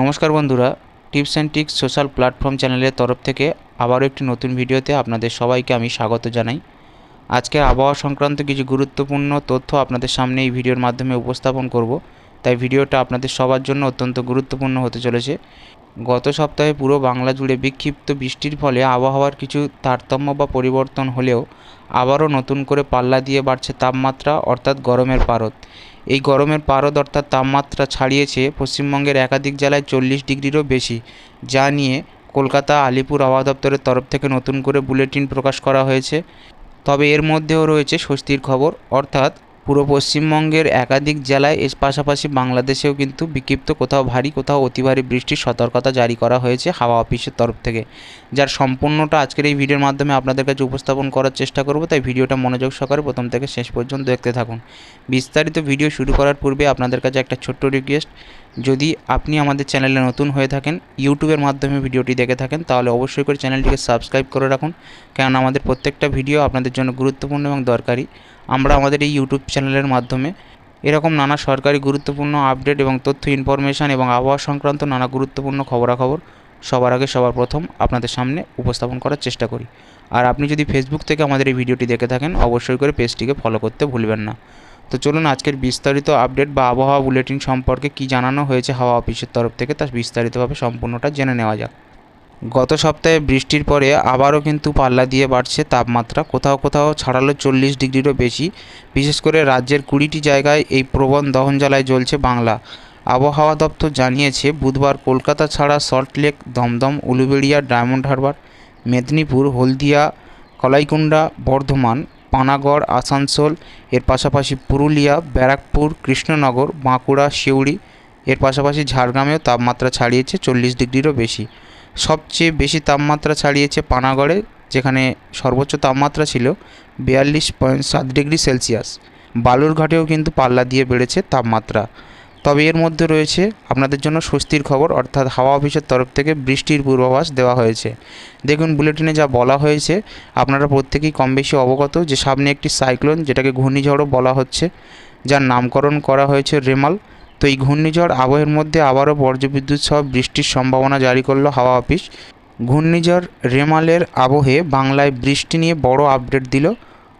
নমস্কার বন্ধুরা, tips and tricks social platform চ্যানেলের তরফ থেকে আবারও একটি নতুন ভিডিওতে আপনাদের সবাইকে আমি স্বাগত জানাই। আজকে আবহাওয়া সংক্রান্ত কিছু গুরুত্বপূর্ণ তথ্য আপনাদের সামনে এই ভিডিওর মাধ্যমে উপস্থাপন করব। তাই ভিডিওটা আপনাদের সবার জন্য অত্যন্ত গুরুত্বপূর্ণ হতে চলেছে। গত সপ্তাহে পুরো বাংলা জুড়ে বিক্ষিপ্ত বৃষ্টির ফলে আবহাওয়ার কিছু তারতম্য বা পরিবর্তন হলেও আবারও নতুন করে পাল্লা দিয়ে বাড়ছে তাপমাত্রা, অর্থাৎ গরমের পারদ। এই গরমের পারদ অর্থাৎ তাপমাত্রা ছাড়িয়েছে পশ্চিমবঙ্গের একাধিক জেলায় চল্লিশ ডিগ্রিরও বেশি, যা নিয়ে কলকাতা, আলিপুর আবহাওয়া দপ্তরের তরফ থেকে নতুন করে বুলেটিন প্রকাশ করা হয়েছে। তবে এর মধ্যেও রয়েছে স্বস্তির খবর, অর্থাৎ পুরো পশ্চিমবঙ্গের একাধিক জেলায় এর পাশাপাশি বাংলাদেশেও কিন্তু বিক্ষিপ্ত কোথাও ভারী, কোথাও অতি ভারী বৃষ্টির সতর্কতা জারি করা হয়েছে হাওয়া অফিসের তরফ থেকে। যার সম্পূর্ণটা আজকের এই ভিডিওর মাধ্যমে আপনাদের কাছে উপস্থাপন করার চেষ্টা করব, তাই ভিডিওটা মনোযোগ সহকারে প্রথম থেকে শেষ পর্যন্ত দেখতে থাকুন। বিস্তারিত ভিডিও শুরু করার পূর্বে আপনাদের কাছে একটা ছোট্ট রিকোয়েস্ট যদি আপনি আমাদের চ্যানেলে নতুন হয়ে থাকেন, ইউটিউবের মাধ্যমে ভিডিওটি দেখে থাকেন, তাহলে অবশ্যই করে চ্যানেলটিকে সাবস্ক্রাইব করে রাখুন। কেননা আমাদের প্রত্যেকটা ভিডিও আপনাদের জন্য গুরুত্বপূর্ণ এবং দরকারি। আমরা আমাদের এই ইউটিউব চ্যানেলের মাধ্যমে এরকম নানা সরকারি গুরুত্বপূর্ণ আপডেট এবং তথ্য, ইনফরমেশান এবং আবহাওয়া সংক্রান্ত নানা গুরুত্বপূর্ণ খবরাখবর সবার আগে, সবার প্রথম আপনাদের সামনে উপস্থাপন করার চেষ্টা করি। আর আপনি যদি ফেসবুক থেকে আমাদের এই ভিডিওটি দেখে থাকেন, অবশ্যই করে পেজটিকে ফলো করতে ভুলবেন না। তো চলুন আজকের বিস্তারিত আপডেট বা আবহাওয়া বুলেটিন সম্পর্কে কি জানানো হয়েছে হাওয়া অফিসের তরফ থেকে তা বিস্তারিতভাবে সম্পূর্ণটা জেনে নেওয়া যাক। গত সপ্তাহে বৃষ্টির পরে আবারও কিন্তু পাল্লা দিয়ে বাড়ছে তাপমাত্রা। কোথাও কোথাও ছাড়ালো চল্লিশ ডিগ্রিরও বেশি। বিশেষ করে রাজ্যের কুড়িটি জায়গায় এই প্রবণ দহন জ্বালায় জ্বলছে বাংলা। আবহাওয়া দপ্তর জানিয়েছে, বুধবার কলকাতা ছাড়া সল্টলেক দমদম, উলুবেড়িয়া, ডায়মন্ড হারবার, মেদিনীপুর, হলদিয়া কলাইকুণ্ডা বর্ধমান পানাগড়, আসানসোল, এর পাশাপাশি পুরুলিয়া, ব্যারাকপুর, কৃষ্ণনগর, বাঁকুড়া সিউড়ি এর পাশাপাশি ঝাড়গ্রামেও তাপমাত্রা ছাড়িয়েছে চল্লিশ ডিগ্রিরও বেশি। সবচেয়ে বেশি তাপমাত্রা ছাড়িয়েছে পানাগড়ে, যেখানে সর্বোচ্চ তাপমাত্রা ছিল বিয়াল্লিশ পয়েন্ট সাত ডিগ্রি সেলসিয়াস। বালুরঘাটেও কিন্তু পাল্লা দিয়ে বেড়েছে তাপমাত্রা। তবে এর মধ্যে রয়েছে আপনাদের জন্য স্বস্তির খবর, অর্থাৎ হাওয়া অফিসের তরফ থেকে বৃষ্টির পূর্বাভাস দেওয়া হয়েছে। দেখুন, বুলেটিনে যা বলা হয়েছে, আপনারা প্রত্যেকেই কম বেশি অবগত যে সামনে একটি সাইক্লোন, যেটাকে ঘূর্ণিঝড়ও বলা হচ্ছে, যার নামকরণ করা হয়েছে রেমাল। তো এই ঘূর্ণিঝড় আবহের মধ্যে আবারও বজ্রবিদ্যুৎ সহ বৃষ্টির সম্ভাবনা জারি করল হাওয়া অফিস। ঘূর্ণিঝড় রেমালের আবহে বাংলায় বৃষ্টি নিয়ে বড় আপডেট দিল।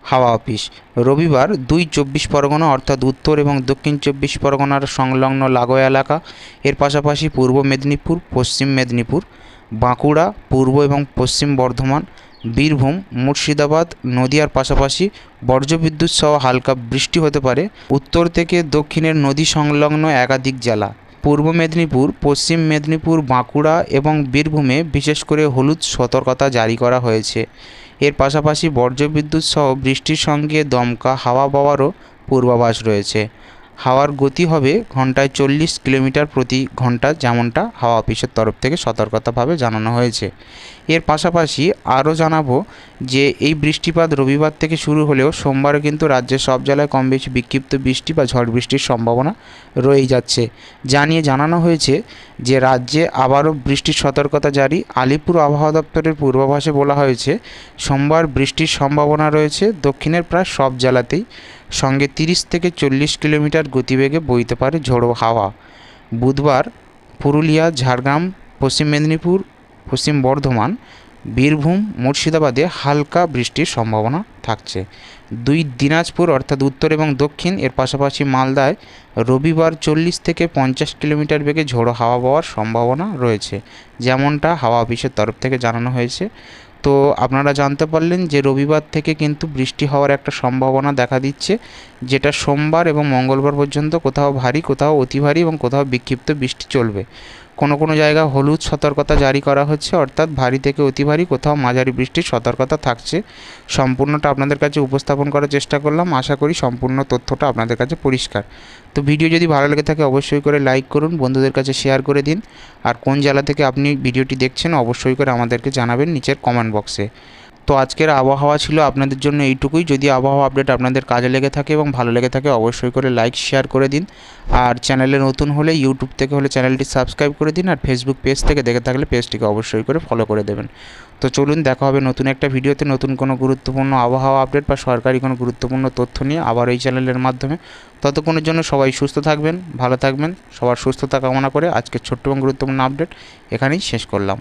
হাওয়া অফিস। রবিবার দুই চব্বিশ পরগনা অর্থাৎ উত্তর এবং দক্ষিণ চব্বিশ পরগনার সংলগ্ন লাগোয়া এলাকা, এর পাশাপাশি পূর্ব মেদিনীপুর, পশ্চিম মেদিনীপুর, বাঁকুড়া, পূর্ব এবং পশ্চিম বর্ধমান, বীরভূম, মুর্শিদাবাদ, নদিয়ার পাশাপাশি বজ্রবিদ্যুৎ সহ হালকা বৃষ্টি হতে পারে। উত্তর থেকে দক্ষিণের নদী সংলগ্ন একাধিক জেলা। পূর্ব মেদিনীপুর, পশ্চিম মেদিনীপুর, বাঁকুড়া এবং বীরভূমে বিশেষ করে হলুদ সতর্কতা জারি করা হয়েছে। এর পাশাপাশি বজ্রবিদ্যুৎ সহ বৃষ্টির সঙ্গে দমকা হাওয়া বাওয়ারও পূর্বাভাস রয়েছে। হাওয়ার গতি হবে ঘন্টায় চল্লিশ কিলোমিটার প্রতি ঘণ্টা, যেমনটা হাওয়া অফিসের তরফ থেকে সতর্কতাভাবে জানানো হয়েছে। এর পাশাপাশি আরও জানাব যে এই বৃষ্টিপাত রবিবার থেকে শুরু হলেও সোমবারও কিন্তু রাজ্যের সব জেলায় কম বেশি বিক্ষিপ্ত বৃষ্টি বা ঝড় বৃষ্টির সম্ভাবনা রয়েই যাচ্ছে। যা নিয়ে জানানো হয়েছে যে রাজ্যে আবারও বৃষ্টির সতর্কতা জারি। আলিপুর আবহাওয়া দপ্তরের পূর্বাভাসে বলা হয়েছে, সোমবার বৃষ্টির সম্ভাবনা রয়েছে দক্ষিণের প্রায় সব জেলাতেই। সঙ্গে তিরিশ থেকে চল্লিশ কিলোমিটার গতিবেগে বইতে পারে ঝোড়ো হাওয়া। বুধবার পুরুলিয়া, ঝাড়গ্রাম, পশ্চিম মেদিনীপুর, পশ্চিম বর্ধমান বীরভূম, মুর্শিদাবাদে হালকা বৃষ্টির সম্ভাবনা থাকছে। দুই দিনাজপুর, অর্থাৎ উত্তর এবং দক্ষিণ, এর পাশাপাশি মালদায় রবিবার চল্লিশ থেকে পঞ্চাশ কিলোমিটার বেগে ঝোড়ো হাওয়া বওয়ার সম্ভাবনা রয়েছে, যেমনটা হাওয়া অফিসের তরফ থেকে জানানো হয়েছে। তো আপনারা জানতে পারলেন যে রবিবার থেকে কিন্তু বৃষ্টি হওয়ার একটা সম্ভাবনা দেখা দিচ্ছে, যেটা সোমবার এবং মঙ্গলবার পর্যন্ত কোথাও ভারী, কোথাও অতি ভারী এবং কোথাও বিক্ষিপ্ত বৃষ্টি চলবে। কোনো কোনো জায়গায় হলুদ সতর্কতা জারি করা হচ্ছে, অর্থাৎ ভারী থেকে অতি ভারী কোথাও মাঝারি বৃষ্টির সতর্কতা থাকছে। সম্পূর্ণটা আপনাদের কাছে উপস্থাপন করার চেষ্টা করলাম, আশা করি সম্পূর্ণ তথ্যটা আপনাদের কাছে পরিষ্কার। তো ভিডিও যদি ভালো লেগে থাকে অবশ্যই করে লাইক করুন, বন্ধুদের কাছে শেয়ার করে দিন। আর কোন জেলা থেকে আপনি ভিডিওটি দেখছেন অবশ্যই করে আমাদেরকে জানাবেন নিচের কমেন্ট বক্সে। তো আজকের আবহাওয়া ছিল আপনাদের জন্য এইটুকুই। যদি আবহাওয়া আপডেট আপনাদের কাজে লেগে থাকে এবং ভালো লেগে থাকে, অবশ্যই করে লাইক শেয়ার করে দিন। আর চ্যানেলে নতুন হলে ইউটিউব থেকে হলে চ্যানেলটি সাবস্ক্রাইব করে দিন আর ফেসবুক পেজ থেকে দেখে থাকলে পেজটিকে অবশ্যই করে ফলো করে দেবেন। তো চলুন, দেখা হবে নতুন একটা ভিডিওতে নতুন কোনো গুরুত্বপূর্ণ আবহাওয়া আপডেট বা সরকারি কোনো গুরুত্বপূর্ণ তথ্য নিয়ে আবার এই চ্যানেলের মাধ্যমে। ততক্ষণের জন্য সবাই সুস্থ থাকবেন, ভালো থাকবেন, সবার সুস্থতা কামনা করে আজকের ছোট্ট এবং গুরুত্বপূর্ণ আপডেট এখানেই শেষ করলাম।